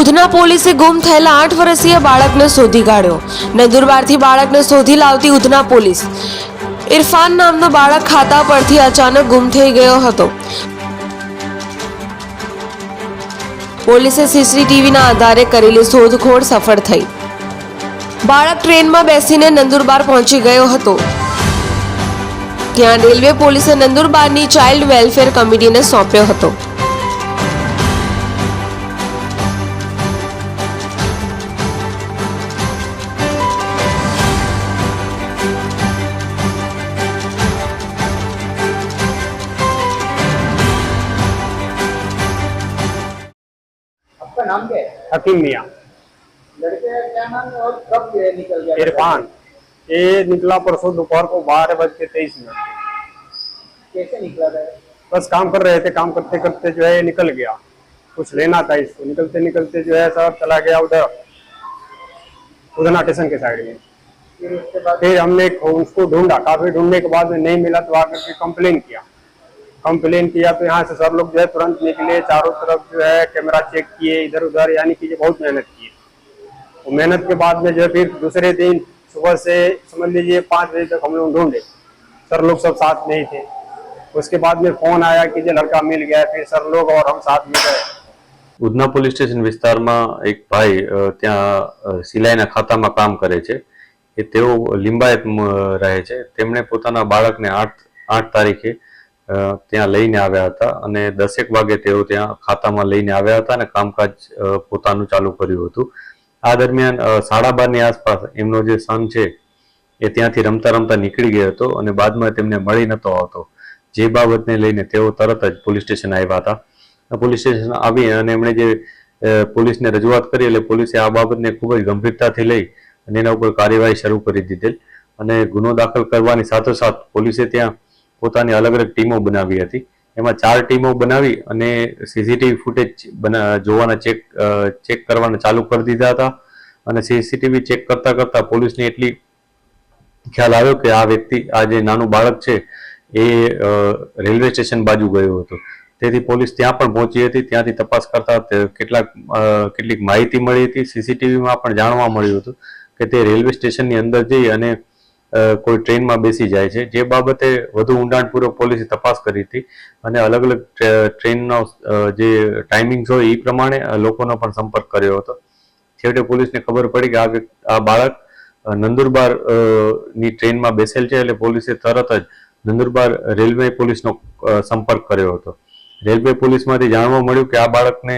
ઉધના પોલીસે ગુમ થયેલા આઠ વર્ષીય બાળકને શોધી કાઢ્યો. નંદુરબારથી બાળકને શોધી લાવતી ઉધના પોલીસ. ઇરફાન નામનો બાળક ખાતા પરથી અચાનક ગુમ થઈ ગયો હતો. પોલીસે સીસીટીવીના આધારે કરેલી શોધખોળ સફળ થઈ. બાળક ટ્રેનમાં બેસીને નંદુરબાર પહોંચી ગયો હતો. ત્યાં રેલવે પોલીસે નંદુરબારની ચાઇલ્ડ વેલફેર કમિટીને સોંપ્યો હતો. नाम क्या है? हकीम मियाँ। लड़के क्या नाम है और कब ये निकल गया? इरफान। ये निकला परसों दोपहर को बारह बज के तेईस मिनट। कैसे निकला था? बस काम कर रहे थे काम करते करते जो है ये निकल गया। कुछ लेना था इसको। निकलते निकलते जो है सर चला गया उधर उधना स्टेशन के साइड में। फिर उसके बाद? फिर हमने उसको ढूंढा। काफ़ी ढूँढने के बाद में नहीं मिला तो आकर के कंप्लेन किया। कंप्लेन किया तो यहाँ से सब लोग जो है तुरंत निकले चारों तरफ जो है कैमरा चेक किए इधर उधर यानी कि ये बहुत मेहनत की वो मेहनत के बाद में जो है फिर दूसरे दिन सुबह से समझ लीजिए पाँच बजे तक हम लोग ढूंढे सर लोग सब साथ में ही थे उसके बाद में फोन आया कि ये लड़का मिल गया फिर सर लोग और हम साथ में गए ઉધના પોલીસ સ્ટેશન વિસ્તારમાં એક ભાઈ અ, ત્યાં અ, સિલાઈના ખાતામાં કામ કરે છે એ તેઓ લિંબાયત મ, રહે છે તેમણે પોતાના બાળકને આઠ આઠ તારીખે અ, ત્યાં લઈને આવ્યા હતા અને દસેક વાગે તેઓ ત્યાં ખાતામાં લઈને આવ્યા હતા અને કામકાજ પોતાનું ચાલુ કર્યું હતું. આ દરમિયાન સાડા બારની આસપાસ એમનો જે સન છે એ ત્યાંથી રમતા રમતા નીકળી ગયો હતો અને બાદમાં તેમને મળી નતો આવતો. જે બાબતને લઈને તેઓ તરત જ પોલીસ સ્ટેશન આવ્યા હતા. પોલીસ સ્ટેશન આવી અને એમણે જે પોલીસને રજૂઆત કરી એટલે પોલીસે આ બાબતને ખૂબ જ ગંભીરતાથી લઈ અને એના ઉપર કાર્યવાહી શરૂ કરી દીધેલ. અને ગુનો દાખલ કરવાની સાથોસાથ પોલીસે ત્યાં પોતાની અલગ અલગ ટીમો બનાવી હતી. એમાં ચાર ટીમો બનાવી અને સીસીટીવી ફૂટેજ જોવાના ચેક ચેક કરવાના ચાલુ કરી દીધા હતા. અને સીસીટીવી ચેક કરતા કરતા પોલીસને એટલી ખ્યાલ આવ્યો કે આ વ્યક્તિ, આ જે નાનું બાળક છે, એ રેલવે સ્ટેશન બાજુ ગયો હતો. તેથી પોલીસ ત્યાં પણ પહોંચી હતી, ત્યાંથી તપાસ કરતા કેટલાક કેટલીક માહિતી મળી હતી. સીસીટીવીમાં પણ જાણવા મળ્યું હતું કે તે રેલવે સ્ટેશનની અંદર જઈ અને કોઈ ટ્રેનમાં બેસી જાય છે. જે બાબતે વધુ ઊંડાણપૂર્વક પોલીસે તપાસ કરી હતી અને અલગ અલગ ટ્રે- ટ્રેનનો જે ટાઈમિંગ્સ હોય એ પ્રમાણે લોકોનો પણ સંપર્ક કર્યો હતો. છેવટે પોલીસને ખબર પડી કે આ આ બાળક નંદુરબારની ટ્રેનમાં બેસેલ છે એટલે પોલીસે તરત જ નંદુરબાર રેલવે પોલીસનો સંપર્ક કર્યો હતો. રેલવે પોલીસમાંથી જાણવા મળ્યું કે આ બાળકને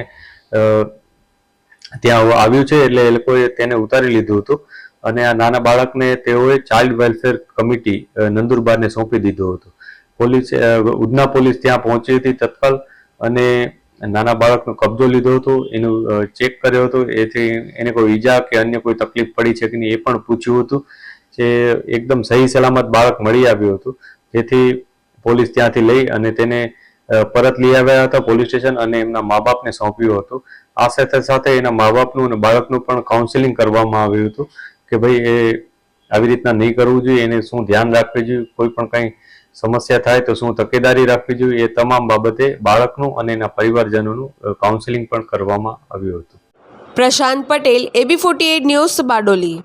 ત્યાં આવ્યું છે એટલે એ લોકોએ તેને ઉતારી લીધું હતું. અને આ નાના બાળકને તેઓએ ચાઇલ્ડ વેલફેર કમિટી નંદુરબારને સોંપી દીધું હતું. પોલીસે ઉધના પોલીસ ત્યાં પહોંચી હતી તત્કાલ અને નાના બાળકનો કબજો લીધો હતો. એનું ચેક કર્યો હતો. એથી એને કોઈ ઈજા કે અન્ય કોઈ તકલીફ પડી છે કે નહીં એ પણ પૂછ્યું હતું જે એકદમ સહી સલામત બાળક મળી આવ્યું હતું. જેથી પોલીસ ત્યાંથી લઈ અને તેને પરત લઈ આવ્યા હતા પોલીસ સ્ટેશન અને એમના મા બાપને સોંપ્યું હતું. આ સાથે સાથે એના મા બાપનું અને બાળકનું પણ કાઉન્સેલિંગ કરવામાં આવ્યું હતું. કે ભાઈ એ આવી રીતના નહીં કરવું જોઈએ, એને શું ધ્યાન રાખવું જોઈએ, કોઈ પણ કંઈ સમસ્યા થાય તો શું તકેદારી રાખવી જોઈએ, એ તમામ બાબતે બાળકનું અને એના પરિવારજનોનું કાઉન્સેલિંગ પણ કરવામાં આવ્યું હતું. Prashant Patel, AB forty news Bardoli.